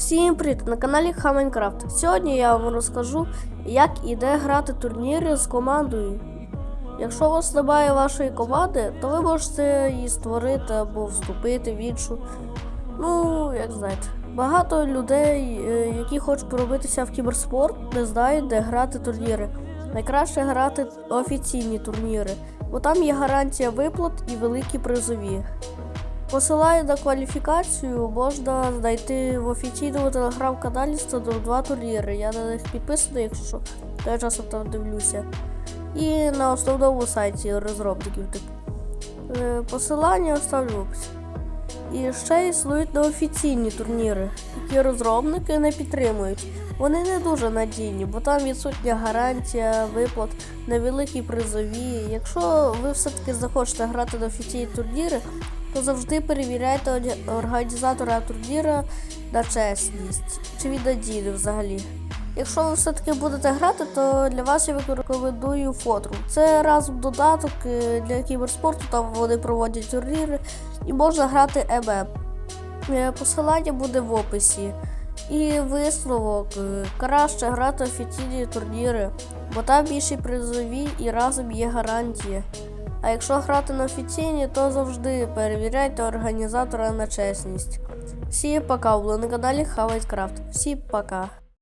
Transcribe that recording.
Всім привіт! На каналі Хамайнкрафт. Сьогодні я вам розкажу, як і де грати турніри з командою. Якщо у вас немає вашої команди, то ви можете її створити або вступити в іншу. Ну, як знаєте. Багато людей, е, які хочуть пробитися в кіберспорт, не знають, де грати турніри. Найкраще грати офіційні турніри, бо там є гарантія виплат і великі призові. Посилаю на кваліфікацію можна знайти в офіційному телеграм-каналі 102 турніри. Я на них підписаний, якщо що, то я часом там дивлюся. І на основному сайті розробників. Е, Посилання оставлю в описі. І ще існують неофіційні турніри, які розробники не підтримують. Вони не дуже надійні, бо там відсутня гарантія виплат, невеликі призові. Якщо ви все-таки захочете грати на офіційні турніри, то завжди перевіряйте організатора турніра на чесність, чи він взагалі. Якщо ви все-таки будете грати, то для вас я рекомендую фотру. Це разом додаток е, для кіберспорту, там вони проводять турніри і можна грати ММ. Е, Посилання буде в описі. І висновок е, краще грати офіційні турніри, бо там більші призові і разом є гарантія. А якщо грати на офіційні, то завжди перевіряйте організатора на чесність. Всі пока, були на каналі Хавайкрафт. Всі пока.